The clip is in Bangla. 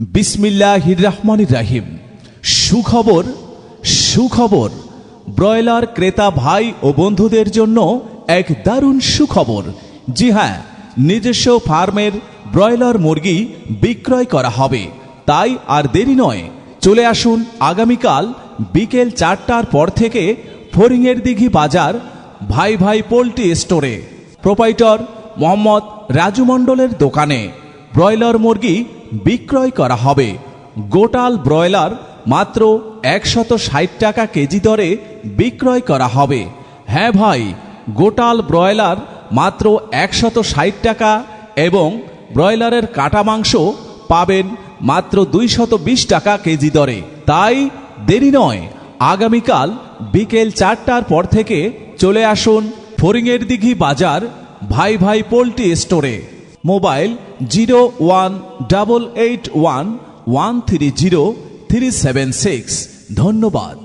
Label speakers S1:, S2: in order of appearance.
S1: বিসমিল্লাহ রহমান রাহিম। সুখবর সুখবর। ব্রয়লার ক্রেতা ভাই ও বন্ধুদের জন্য এক দারুণ সুখবর। জি হ্যাঁ নিজস্ব ফার্মের ব্রয়লার মুরগি বিক্রয় করা হবে। তাই আর দেরি নয়। চলে আসুন আগামীকাল বিকেল চারটার পর থেকে ফরিংয়ের দিঘি বাজার ভাই ভাই পোল্ট্রি স্টোরে। প্রোপাইটর মোহাম্মদ রাজু মণ্ডলের দোকানে। ব্রয়লার মুরগি বিক্রয় করা হবে। গোটাল ব্রয়লার মাত্র একশত ষাট টাকা কেজি দরে বিক্রয় করা হবে। হ্যাঁ ভাই, গোটাল ব্রয়লার মাত্র একশত ষাট টাকা এবং ব্রয়লারের কাটা মাংস পাবেন মাত্র দুইশত বিশ টাকা কেজি দরে। তাই দেরি নয়, আগামীকাল বিকেল চারটার পর থেকে চলে আসুন ফরিংয়ের দিঘি বাজার ভাই ভাই পোল্ট্রি স্টোরে। Mobile zero one double eight one one three zero three seven six ধন্যবাদ।